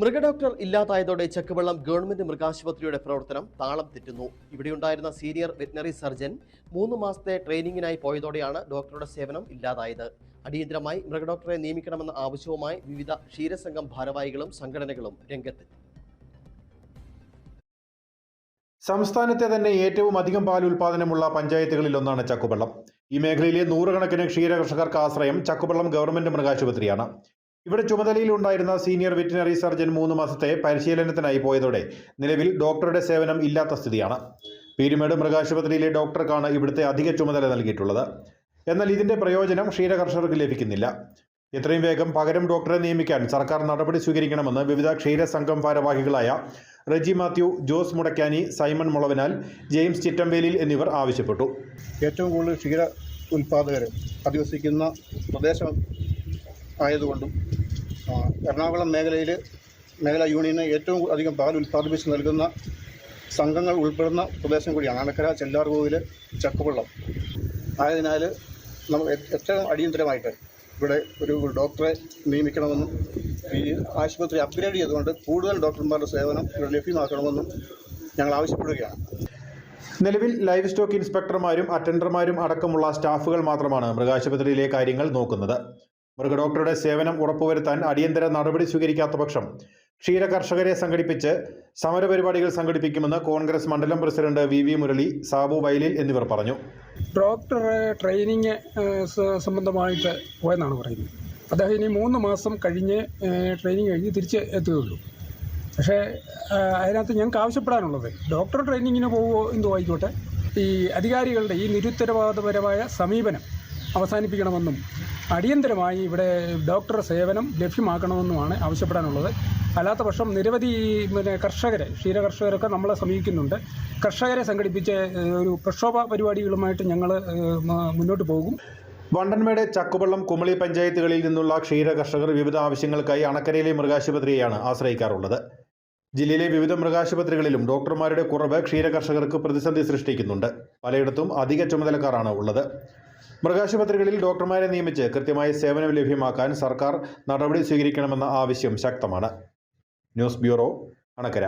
മൃഗഡോക്ടർ ഇല്ലാതായതോടെ ചക്കുവെള്ളം government മൃഗാശുപത്രിയുടെ പ്രവർത്തനം താളം തെറ്റുന്നു. ഇവിടെയുണ്ടായിരുന്ന സീനിയർ വെറ്റിനറി സർജൻ മൂന്ന് മാസത്തെ ട്രെയിനിങ്ങിനായി പോയതോടെയാണ് ഡോക്ടറുടെ സേവനം ഇല്ലാതായത്. അടിയന്തരമായി മൃഗഡോക്ടറെ നിയമിക്കണമെന്ന ആവശ്യവുമായി വിവിധ ക്ഷീരസംഘം ഭാരവാഹികളും സംഘടനകളും രംഗത്തെത്തി. സംസ്ഥാനത്തെ തന്നെ ഏറ്റവും അധികം പാൽ ഉൽപാദനമുള്ള പഞ്ചായത്തുകളിൽ ഒന്നാണ് ചക്കുവെള്ളം. ഈ മേഖലയിലെ നൂറുകണക്കിന് ക്ഷീരകർഷകർക്ക് ആശ്രയം ചക്കുവെള്ളം ഗവൺമെന്റ് മൃഗാശുപത്രിയാണ്. ഇവിടെ ചുമതലയിലുണ്ടായിരുന്ന സീനിയർ വെറ്റിനറി സർജൻ മൂന്ന് മാസത്തെ പരിശീലനത്തിനായി പോയതോടെ നിലവിൽ ഡോക്ടറുടെ സേവനം ഇല്ലാത്ത സ്ഥിതിയാണ്. പീരുമേട് മൃഗാശുപത്രിയിലെ ഡോക്ടർക്കാണ് ഇവിടുത്തെ അധിക ചുമതല നൽകിയിട്ടുള്ളത്. എന്നാൽ ഇതിന്റെ പ്രയോജനം ക്ഷീരകർഷകർക്ക് ലഭിക്കുന്നില്ല. എത്രയും വേഗം പകരം ഡോക്ടറെ നിയമിക്കാൻ സർക്കാർ നടപടി സ്വീകരിക്കണമെന്ന് വിവിധ ക്ഷീരസംഘം ഭാരവാഹികളായ Reji Mathew Jose Mudakkani Simon Mulavanal James Chittambelil എന്നിവർ ആവശ്യപ്പെട്ടു. ഏറ്റവും കൂടുതൽ ക്ഷീര ഉൽപാദകർ അധിവസിക്കുന്ന പ്രദേശം ആയതുകൊണ്ടും എറണാകുളം മേഖലയിൽ മേഖലാ യൂണിയന് ഏറ്റവും അധികം പാൽ ഉൽപ്പാദിപ്പിച്ച് നൽകുന്ന സംഘങ്ങൾ ഉൾപ്പെടുന്ന പ്രദേശം കൂടിയാണ്. അണക്കര ചെല്ലാർകോവിൽ ചക്കുവള്ളം. ആയതിനാൽ നമ്മൾ ഏറ്റവും അടിയന്തരമായിട്ട് ഇവിടെ ഒരു ഡോക്ടറെ നിയമിക്കണമെന്നും ഈ ആശുപത്രി അപ്ഗ്രേഡ് ചെയ്തുകൊണ്ട് കൂടുതൽ ഡോക്ടർമാരുടെ സേവനം ഇവിടെ ലഭ്യമാക്കണമെന്നും ഞങ്ങൾ ആവശ്യപ്പെടുകയാണ്. നിലവിൽ ലൈവ് സ്റ്റോക്ക് ഇൻസ്പെക്ടർമാരും അറ്റൻഡർമാരും അടക്കമുള്ള സ്റ്റാഫുകൾ മാത്രമാണ് മൃഗാശുപത്രിയിലെ കാര്യങ്ങൾ നോക്കുന്നത്. മൃഗഡോക്ടറുടെ സേവനം ഉറപ്പുവരുത്താൻ അടിയന്തര നടപടി സ്വീകരിക്കാത്ത പക്ഷം ക്ഷീരകർഷകരെ സംഘടിപ്പിച്ച് സമരപരിപാടികൾ സംഘടിപ്പിക്കുമെന്ന് കോൺഗ്രസ് മണ്ഡലം president V V Murali Sabu Vailil എന്നിവർ പറഞ്ഞു. ഡോക്ടറെ ട്രെയിനിങ് സംബന്ധമായിട്ട് പോയെന്നാണ് പറയുന്നത്. അദ്ദേഹം ഇനി മൂന്ന് മാസം കഴിഞ്ഞ് ട്രെയിനിങ് കഴിഞ്ഞ് തിരിച്ച് എത്തുകയുള്ളൂ. പക്ഷേ അതിനകത്ത് ഞങ്ങൾക്ക് ആവശ്യപ്പെടാനുള്ളത് ഡോക്ടർ ട്രെയിനിങ്ങിന് പോവുമോ എന്തോ ആയിക്കോട്ടെ. ഈ അധികാരികളുടെ ഈ നിരുത്തരവാദപരമായ സമീപനം അവസാനിപ്പിക്കണമെന്നും അടിയന്തരമായി ഇവിടെ ഡോക്ടർ സേവനം ലഭ്യമാക്കണമെന്നുമാണ് ആവശ്യപ്പെടാനുള്ളത്. അല്ലാത്ത പക്ഷം നിരവധി പിന്നെ കർഷകരെ ക്ഷീരകർഷകരൊക്കെ നമ്മളെ സമീപിക്കുന്നുണ്ട്. കർഷകരെ സംഘടിപ്പിച്ച് ഒരു പ്രക്ഷോഭ പരിപാടികളുമായിട്ട് ഞങ്ങൾ മുന്നോട്ട് പോകും. വണ്ടൻമേട് ചക്കുപള്ളം കുമളി പഞ്ചായത്തുകളിൽ നിന്നുള്ള ക്ഷീര കർഷകർ വിവിധ ആവശ്യങ്ങൾക്കായി അണക്കരയിലെ മൃഗാശുപത്രിയെയാണ് ആശ്രയിക്കാറുള്ളത്. ജില്ലയിലെ വിവിധ മൃഗാശുപത്രികളിലും ഡോക്ടർമാരുടെ കുറവ് ക്ഷീരകർഷകർക്ക് പ്രതിസന്ധി സൃഷ്ടിക്കുന്നുണ്ട്. പലയിടത്തും അധിക ചുമതലക്കാരാണ് ഉള്ളത്. മൃഗാശുപത്രികളിൽ ഡോക്ടർമാരെ നിയമിച്ച് കൃത്യമായ സേവനം ലഭ്യമാക്കാൻ സർക്കാർ നടപടി സ്വീകരിക്കണമെന്ന ആവശ്യം ശക്തമാണ്. News bureau Anakkara.